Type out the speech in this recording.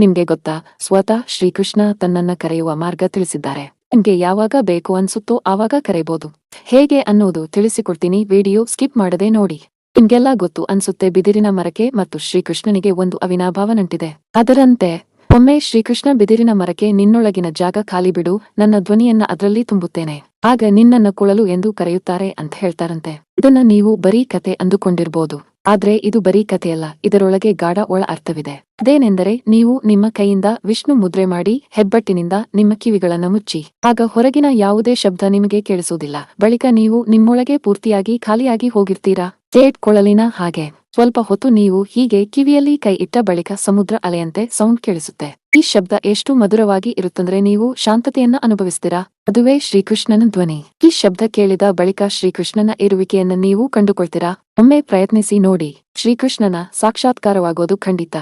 ನಿಮ್ಗೆ ಗೊತ್ತಾ, ಸ್ವತಃ ಶ್ರೀಕೃಷ್ಣ ತನ್ನನ್ನ ಕರೆಯುವ ಮಾರ್ಗ ತಿಳಿಸಿದ್ದಾರೆ. ನಿಮ್ಗೆ ಯಾವಾಗ ಬೇಕು ಅನ್ಸುತ್ತೋ ಆವಾಗ ಕರೆಯಬಹುದು. ಹೇಗೆ ಅನ್ನೋದು ತಿಳಿಸಿಕೊಡ್ತೀನಿ, ವಿಡಿಯೋ ಸ್ಕಿಪ್ ಮಾಡದೆ ನೋಡಿ. ನಿಮ್ಗೆಲ್ಲ ಗೊತ್ತು ಅನ್ಸುತ್ತೆ ಬಿದಿರಿನ ಮರಕ್ಕೆ ಮತ್ತು ಶ್ರೀಕೃಷ್ಣನಿಗೆ ಒಂದು ಅವಿನಾಭಾವ ನಂಟಿದೆ ಅದರಂತೆ, ಒಮ್ಮೆ ಶ್ರೀಕೃಷ್ಣ ಬಿದಿರಿನ ಮರಕ್ಕೆ ನಿನ್ನೊಳಗಿನ ಜಾಗ ಖಾಲಿ ಬಿಡು, ನನ್ನ ಧ್ವನಿಯನ್ನ ಅದರಲ್ಲಿ ತುಂಬುತ್ತೇನೆ. ಆಗ ನಿನ್ನನ್ನ ಕೊಳಲು ಎಂದು ಕರೆಯುತ್ತಾರೆ ಅಂತ ಹೇಳ್ತಾರಂತೆ. ಇದನ್ನ ನೀವು ಬರೀ ಕತೆ ಅಂದುಕೊಂಡಿರ್ಬೋದು. ಆದ್ರೆ ಇದು ಬರೀ ಕಥೆಯಲ್ಲ, ಇದರೊಳಗೆ ಗಾಢ ಒಳ ಅರ್ಥವಿದೆ. ಅದೇನೆಂದರೆ ನೀವು ನಿಮ್ಮ ಕೈಯಿಂದ ವಿಷ್ಣು ಮುದ್ರೆ ಮಾಡಿ ಹೆಬ್ಬಟ್ಟಿನಿಂದ ನಿಮ್ಮ ಕಿವಿಗಳನ್ನು ಮುಚ್ಚಿ, ಆಗ ಹೊರಗಿನ ಯಾವುದೇ ಶಬ್ದ ನಿಮಗೆ ಕೇಳಿಸುವುದಿಲ್ಲ. ಬಳಿಕ ನೀವು ನಿಮ್ಮೊಳಗೆ ಪೂರ್ತಿಯಾಗಿ ಖಾಲಿಯಾಗಿ ಹೋಗಿರ್ತೀರಾ? ಚೇಟ್ ಕೊಳಲಿನ ಹಾಗೆ. ಸ್ವಲ್ಪ ಹೊತ್ತು ನೀವು ಹೀಗೆ ಕಿವಿಯಲ್ಲಿ ಕೈ ಇಟ್ಟ ಬಳಿಕ ಸಮುದ್ರ ಅಲೆಯಂತೆ ಸೌಂಡ್ ಕೇಳಿಸುತ್ತೆ. ಈ ಶಬ್ದ ಎಷ್ಟು ಮಧುರವಾಗಿ ಇರುತ್ತಂದ್ರೆ ನೀವು ಶಾಂತತೆಯನ್ನ ಅನುಭವಿಸ್ತೀರಾ? ಅದುವೇ ಶ್ರೀಕೃಷ್ಣನ ಧ್ವನಿ. ಈ ಶಬ್ದ ಕೇಳಿದ ಬಳಿಕ ಶ್ರೀಕೃಷ್ಣನ ಇರುವಿಕೆಯನ್ನ ನೀವು ಕಂಡುಕೊಳ್ತೀರಾ? ಒಮ್ಮೆ ಪ್ರಯತ್ನಿಸಿ ನೋಡಿ. ಶ್ರೀಕೃಷ್ಣನ ಸಾಕ್ಷಾತ್ಕಾರವಾಗೋದು ಖಂಡಿತ.